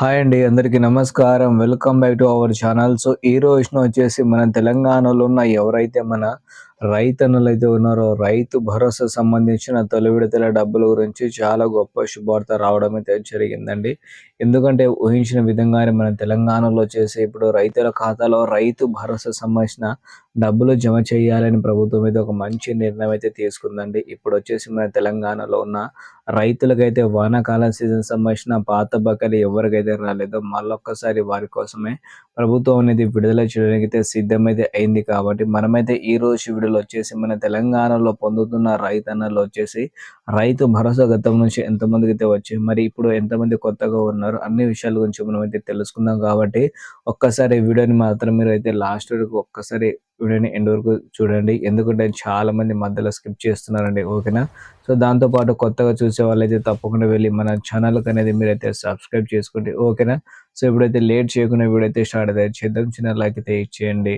Hi అండి అందరికీ నమస్కారం. Welcome back to our channel. So ఈ రోజున వచ్చేసి మన తెలంగాణలో ఉన్న ఎవరైతే మన రైతన్నులు అయితే ఉన్నారో రైతు భరోసా సంబంధించిన తొలి విడతల డబ్బుల గురించి చాలా గొప్ప శుభార్త రావడం అయితే జరిగిందండి. ఎందుకంటే ఊహించిన విధంగానే మన తెలంగాణలో చేసే ఇప్పుడు రైతుల ఖాతాలో రైతు భరోసా సంబంధించిన డబ్బులు జమ చేయాలని ప్రభుత్వం మీద ఒక మంచి నిర్ణయం అయితే తీసుకుందండి. ఇప్పుడు వచ్చేసి మన తెలంగాణలో ఉన్న రైతులకైతే వానాకాల సీజన్ సంబంధించిన పాత బకాయిలు ఎవరికైతే రాలేదో మళ్ళొక్కసారి వారి కోసమే ప్రభుత్వం అనేది విడుదల చేయడానికి అయితే సిద్ధమైతే అయింది కాబట్టి మనమైతే ఈ రోజు వీడియోలో వచ్చేసి మన తెలంగాణలో పొందుతున్న రైతన్నలు వచ్చేసి రైతు భరోసా గతం నుంచి ఎంతమందికి అయితే వచ్చి మరి ఇప్పుడు ఎంతమంది కొత్తగా ఉన్నారు అన్ని విషయాల గురించి మనం అయితే తెలుసుకుందాం కాబట్టి ఒక్కసారి వీడియోని మాత్రం మీరు అయితే లాస్ట్ వరకు ఒక్కసారి వీడియోని ఎండ్ వరకు చూడండి. ఎందుకంటే చాలా మంది మధ్యలో స్కిప్ చేస్తున్నారండి ఓకేనా? సో దాంతో పాటు కొత్తగా చూసే వాళ్ళైతే తప్పకుండా వెళ్ళి మన ఛానల్కి అనేది మీరైతే సబ్స్క్రైబ్ చేసుకోండి ఓకేనా? సో ఇప్పుడైతే లేట్ చేయకుండా వీడియో అయితే స్టార్ట్ అయితే చేద్దాం. చిన్న లైక్ అయితే ఇచ్చేయండి.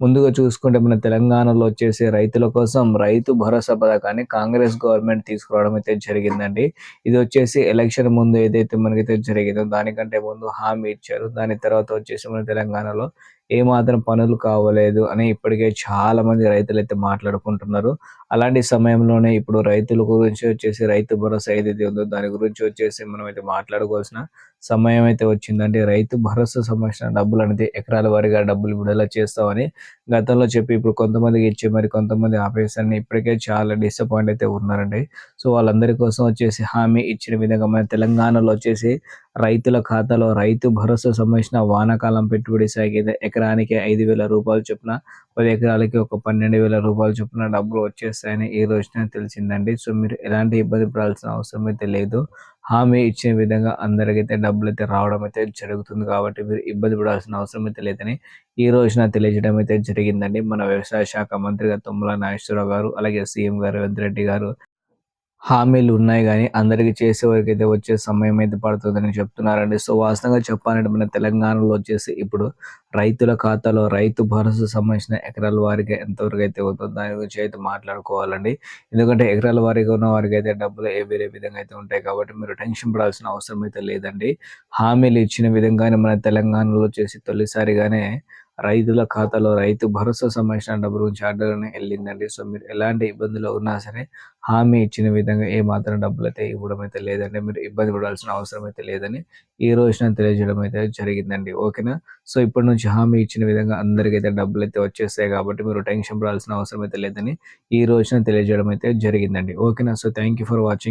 ముందుగా చూసుకుంటే మన తెలంగాణలో వచ్చేసి రైతుల కోసం రైతు భరోసా పథకాన్ని కాంగ్రెస్ గవర్నమెంట్ తీసుకురావడం అయితే జరిగిందండి. ఇది వచ్చేసి ఎలక్షన్ ముందు ఏదైతే మనకైతే జరిగిందో దానికంటే ముందు హామీ ఇచ్చారు. దాని తర్వాత వచ్చేసి మన తెలంగాణలో ఏ మాత్రం పనులు కావలేదు అని ఇప్పటికే చాలా మంది రైతులు అయితే మాట్లాడుకుంటున్నారు. అలాంటి సమయంలోనే ఇప్పుడు రైతుల గురించి వచ్చేసి రైతు భరోసా ఏదైతే ఉందో దాని గురించి వచ్చేసి మనం అయితే మాట్లాడుకోవాల్సిన సమయం అయితే వచ్చిందంటే రైతు భరోసా సంబంధించిన డబ్బులు అనేది ఎకరాల వారీగా డబ్బులు విడుదల చేస్తామని గతంలో చెప్పి ఇప్పుడు కొంతమందికి ఇచ్చి మరి కొంతమంది ఆపేసారని ఇప్పటికే చాలా డిసప్పాయింట్ అయితే ఉన్నారండి. సో వాళ్ళందరి కోసం వచ్చేసి హామీ ఇచ్చిన విధంగా మన తెలంగాణలో వచ్చేసి రైతుల ఖాతాలో రైతు భరోసా సంబంధించిన వానాకాలం పెట్టుబడి సాగి ఎకరానికి ఐదు వేల రూపాయలు చొప్పున పది ఎకరాలకి ఒక పన్నెండు వేల రూపాయలు చొప్పున డబ్బులు వచ్చేస్తాయని ఈ రోజున తెలిసిందండి. సో మీరు ఎలాంటి ఇబ్బంది పడాల్సిన అవసరం అయితే లేదు. హామీ ఇచ్చిన విధంగా అందరికైతే డబ్బులు అయితే రావడం అయితే జరుగుతుంది కాబట్టి మీరు ఇబ్బంది పడాల్సిన అవసరం అయితే లేదని ఈ రోజున తెలియజేయడం అయితే జరిగిందండి. మన వ్యవసాయ శాఖ మంత్రిగా తుమ్మల నాగేశ్వరరావు గారు అలాగే సీఎం గారు రేవంత్ రెడ్డి గారు హామీలు ఉన్నాయి కానీ అందరికీ చేసే వరకు అయితే వచ్చే సమయం అయితే పడుతుందని చెప్తున్నారండి. సో వాస్తవంగా చెప్పాలంటే మన తెలంగాణలో వచ్చేసి ఇప్పుడు రైతుల ఖాతాలో రైతు భరోసా సంబంధించిన ఎకరాల వారికి ఎంతవరకు అయితే ఉందో దాని గురించి అయితే మాట్లాడుకోవాలండి. ఎందుకంటే ఎకరాల వారిగా ఉన్న వారికి అయితే డబ్బులు ఏ వేరే విధంగా అయితే ఉంటాయి కాబట్టి మీరు టెన్షన్ పడాల్సిన అవసరం అయితే లేదండి. హామీలు ఇచ్చిన విధంగానే మన తెలంగాణలో వచ్చేసి తొలిసారిగానే రైతుల ఖాతాలో రైతు భరోసా సంబంధించిన డబ్బు గురించి ఆర్డర్ని వెళ్ళిందండి. సో మీరు ఎలాంటి ఇబ్బందులు ఉన్నా సరే హామీ ఇచ్చిన విధంగా ఏ మాత్రం డబ్బులు అయితే ఇవ్వడం అయితే లేదండి. మీరు ఇబ్బంది పడాల్సిన అవసరం అయితే లేదని ఈ రోజున తెలియజేయడం అయితే జరిగిందండి. ఓకేనా? సో ఇప్పటి నుంచి హామీ ఇచ్చిన విధంగా అందరికైతే డబ్బులు అయితే వచ్చేస్తాయి కాబట్టి మీరు టెన్షన్ పడాల్సిన అవసరం అయితే లేదని ఈ రోజున తెలియజేయడం అయితే జరిగిందండి. ఓకేనా? So thank for watching.